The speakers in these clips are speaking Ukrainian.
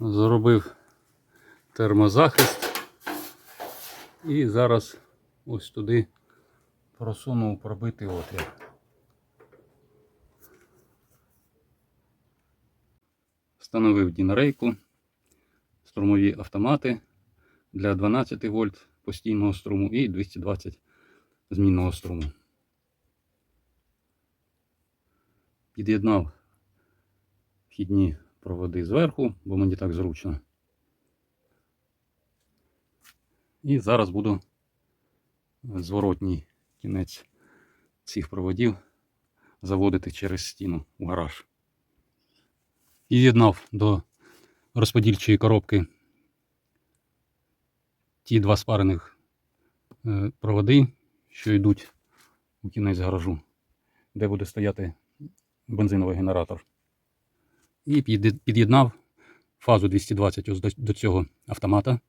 Зробив термозахист. І зараз ось туди просунув пробитий отвір. Встановив дінарейку, струмові автомати для 12 вольт постійного струму і 220 змінного струму. Під'єднав вхідні проводи зверху, бо мені так зручно. І зараз буду зворотній кінець цих проводів заводити через стіну у гараж. І з'єднав до розподільчої коробки ті два спарених е, проводи, що йдуть у кінець гаражу, де буде стояти бензиновий генератор. І під'єднав фазу 220 ось до, цього автомата.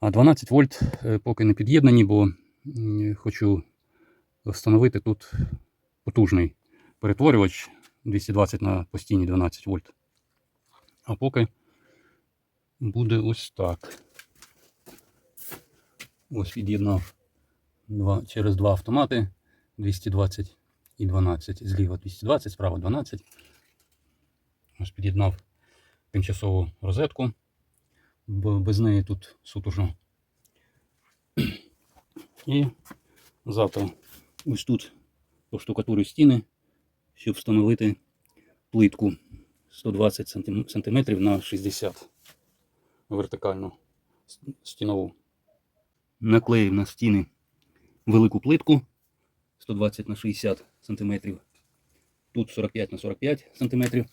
А 12 вольт е, поки не під'єднані, бо хочу встановити тут потужний перетворювач 220 на постійні 12 вольт. А поки буде ось так. Ось від'єднав два, через два автомати 220 і 12. Зліва 220, справа 12. Ось під'єднав тимчасову розетку, бо без неї тут сутужно. І завтра ось тут поштукатурю стіни, щоб встановити плитку 120 см на 60 вертикальну стінову. Наклеїв на стіни велику плитку 120 на 60 см. Тут 45 на 45 см.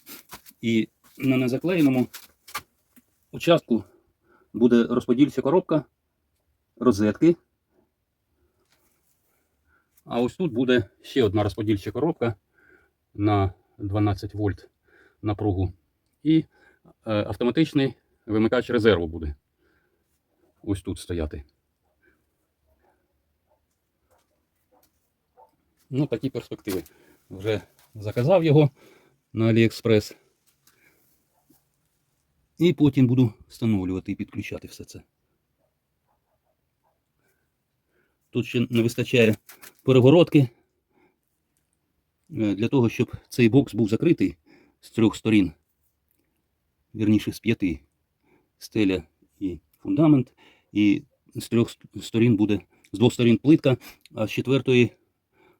І на незаклеєному участку буде розподільча коробка, розетки. А ось тут буде ще одна розподільча коробка на 12 вольт напругу. І е, автоматичний вимикач резерву буде ось тут стояти. Ну, такі перспективи. Вже заказав його на AliExpress. І потім буду встановлювати і підключати все це. Тут ще не вистачає перегородки е, для того, щоб цей бокс був закритий з трьох сторін, вірніше з п'яти стеля і фундамент, і з трьох ст- сторін буде з двох сторін плитка, а з четвертої,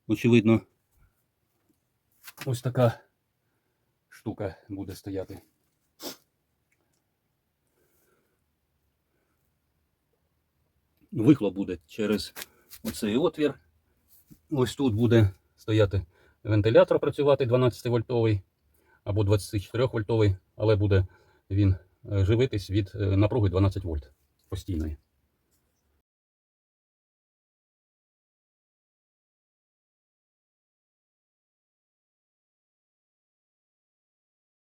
очевидно, ось така штука буде стояти. Вихлоп буде через оцей отвір. Ось тут буде стояти вентилятор працювати 12 вольтовий або 24 вольтовий, але буде він е, живитись від е, напруги 12 вольт постійної.